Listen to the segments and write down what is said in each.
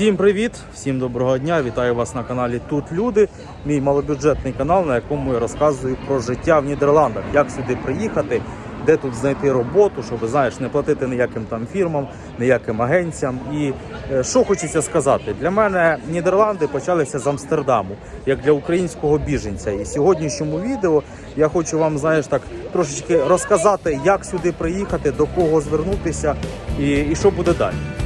Всім привіт, всім доброго дня. Вітаю вас на каналі Тут Люди. Мій малобюджетний канал, на якому я розказую про життя в Нідерландах, як сюди приїхати, де тут знайти роботу, щоб знаєш, не платити ніяким там фірмам, ніяким агенціям. І е, що хочеться сказати, для мене Нідерланди почалися з Амстердаму, як для українського біженця. І сьогоднішньому відео я хочу вам, знаєш, так трошечки розказати, як сюди приїхати, до кого звернутися і, і що буде далі.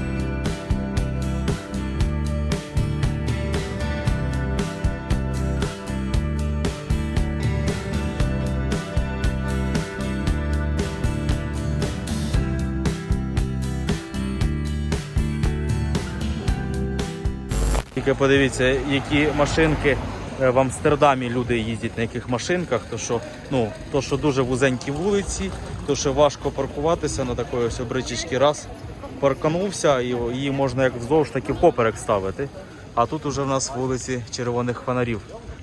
Тільки подивіться, які машинки е, в Амстердамі люди їздять на яких машинках, то що, ну, то, що дуже вузенькі вулиці, то що важко паркуватися на такої ось бричечки раз. Парканувся і її можна як вздовж, так і поперек ставити. А тут уже в нас вулиці червоних фонарів.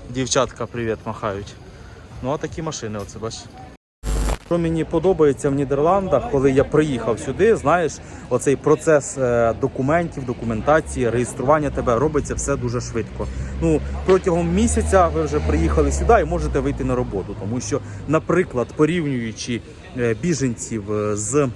Дівчатка, привіт, махають. Ну а такі машини, оце бачиш. Що мені подобається в Нідерландах, коли я приїхав сюди, знаєш, оцей процес е, документів, документації, реєстрування тебе робиться все дуже швидко. Ну протягом місяця ви вже приїхали сюди і можете вийти на роботу, тому що, наприклад, порівнюючи е, біженців е, з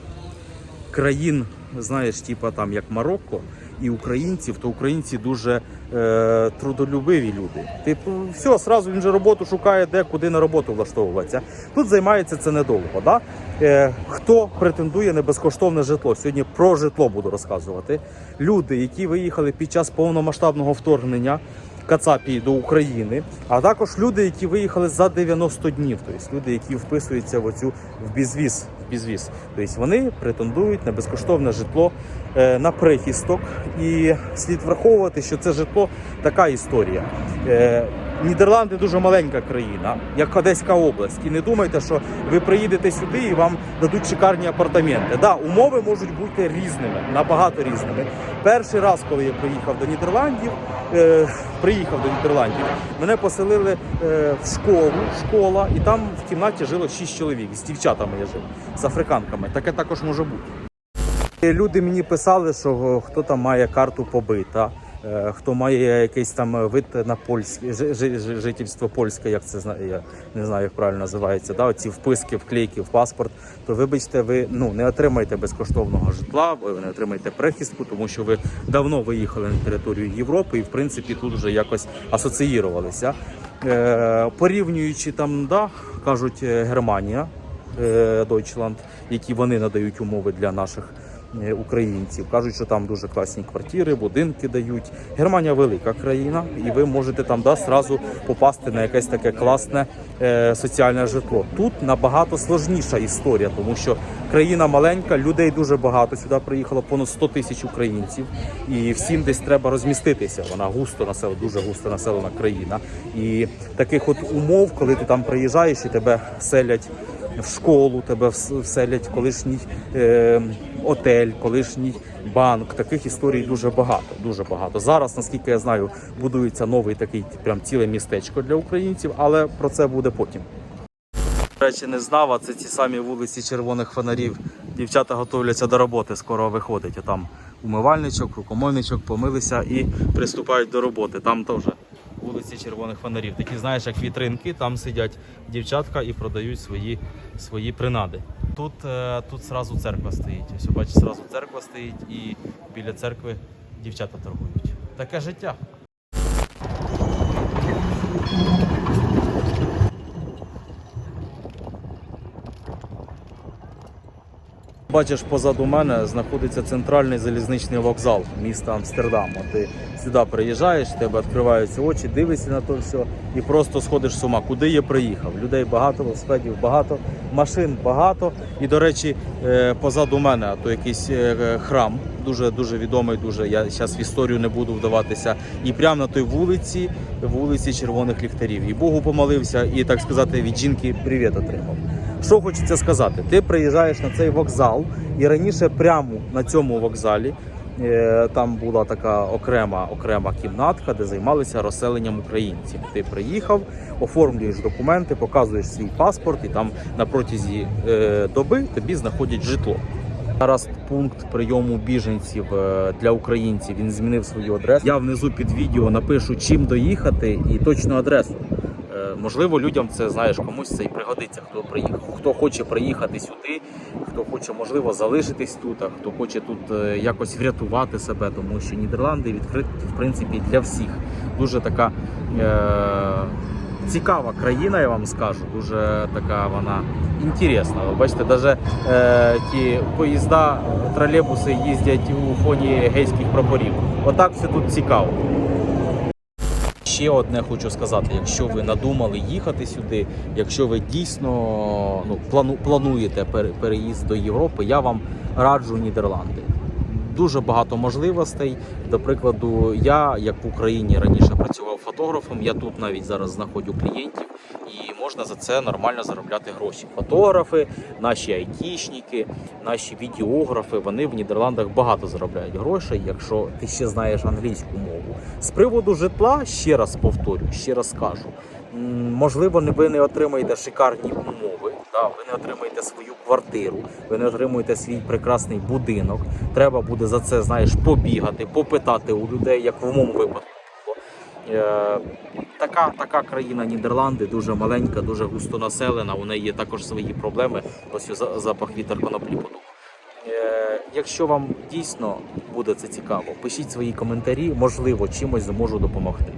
країн, знаєш, типа там як Марокко і українців, то українці дуже е, трудолюбиві люди. Типу, все, сразу він же роботу шукає, де куди на роботу влаштовуватися. Тут займається це недовго. Да? Е, хто претендує на безкоштовне житло? Сьогодні про житло буду розказувати. Люди, які виїхали під час повномасштабного вторгнення. Кацапії до України, а також люди, які виїхали за 90 днів, тобто люди, які вписуються в оцю в бізвіз. В бізвіз. Тобто вони претендують на безкоштовне житло е, на прихисток, і слід враховувати, що це житло така історія. Нідерланди дуже маленька країна, як Одеська область. І не думайте, що ви приїдете сюди і вам дадуть шикарні апартаменти. Да, умови можуть бути різними, набагато різними. Перший раз, коли я приїхав до Нідерландів, е, приїхав до Нідерландів, мене поселили е, в школу, школа, і там в кімнаті жило 6 чоловік. З дівчатами я жив, з африканками. Таке також може бути. Люди мені писали, що хто там має карту побита, хто має якийсь там вид на польське жи- жи- жи- жительство польське, як це я не знаю, як правильно називається. Да, оці вписки, вклейки в паспорт. То вибачте, ви ну не отримаєте безкоштовного житла, ви не отримаєте прихистку, тому що ви давно виїхали на територію Європи і в принципі тут вже якось асоціювалися. Е, порівнюючи там, да, кажуть е, Германія, е, Deutschland, які вони надають умови для наших е, українців. Кажуть, що там дуже класні квартири, будинки дають. Германія велика країна, і ви можете там да, сразу попасти на якесь таке класне е, соціальне житло. Тут набагато сложніша історія, тому що країна маленька, людей дуже багато. Сюди приїхало понад 100 тисяч українців, і всім десь треба розміститися. Вона густо населена, дуже густо населена країна. І таких от умов, коли ти там приїжджаєш і тебе селять в школу, тебе вселять колишній е, отель, колишній банк. Таких історій дуже багато. Дуже багато. Зараз, наскільки я знаю, будується новий такий прям ціле містечко для українців, але про це буде потім. До речі, не знав, а це ті самі вулиці червоних фонарів. Дівчата готуються до роботи, скоро виходить. Там умивальничок, рукомойничок, помилися і приступають до роботи. Там теж вулиці червоних фонарів. Такі, знаєш, як вітринки, там сидять дівчатка і продають свої, свої принади. Тут, е, тут зразу церква стоїть. Ось бачиш, зразу церква стоїть і біля церкви дівчата торгують. Таке життя. Бачиш, позаду мене знаходиться центральний залізничний вокзал міста Амстердам. От Ти сюди приїжджаєш, тебе відкриваються очі, дивишся на то все і просто сходиш з ума. Куди я приїхав? Людей багато, велосипедів багато, машин багато. І, до речі, е, позаду мене то якийсь е, храм, дуже дуже відомий. Дуже я зараз в історію не буду вдаватися. І прямо на той вулиці, вулиці червоних ліхтарів. І Богу помолився, і так сказати, від жінки привіт отримав. Що хочеться сказати? Ти приїжджаєш на цей вокзал, і раніше прямо на цьому вокзалі е, там була така окрема окрема кімнатка, де займалися розселенням українців. Ти приїхав, оформлюєш документи, показуєш свій паспорт, і там на протязі е, доби тобі знаходять житло. Зараз пункт прийому біженців е, для українців. Він змінив свою адресу. Я внизу під відео напишу, чим доїхати і точну адресу. Можливо, людям це знаєш, комусь це і пригодиться. Хто приїхав, хто хоче приїхати сюди, хто хоче можливо залишитись тут, а хто хоче тут е, якось врятувати себе, тому що Нідерланди відкриті в принципі для всіх. Дуже така е- цікава країна, я вам скажу. Дуже така вона інтересна. Ви бачите, навіть е- ті поїзда, тролейбуси їздять у фоні гейських прапорів. Отак все тут цікаво. Ще одне хочу сказати: якщо ви надумали їхати сюди, якщо ви дійсно ну, плану, плануєте пере- переїзд до Європи, я вам раджу Нідерланди. Дуже багато можливостей. До прикладу, я як в Україні раніше працював фотографом, я тут навіть зараз знаходжу клієнтів, можна за це нормально заробляти гроші. Фотографи, наші айтішники, наші відеографи, вони в Нідерландах багато заробляють грошей, якщо ти ще знаєш англійську мову. З приводу житла, ще раз повторю, ще раз скажу. м, Можливо, ви не отримаєте шикарні умови, да, ви не отримаєте свою квартиру, ви не отримуєте свій прекрасний будинок. Треба буде за це, знаєш, побігати, попитати у людей, як в моєму випадку. Е, така, така країна Нідерланди дуже маленька, дуже густонаселена. У неї є також свої проблеми. Ось запах вітер коноплі подув. Е, якщо вам дійсно буде це цікаво, пишіть свої коментарі, можливо, чимось зможу допомогти.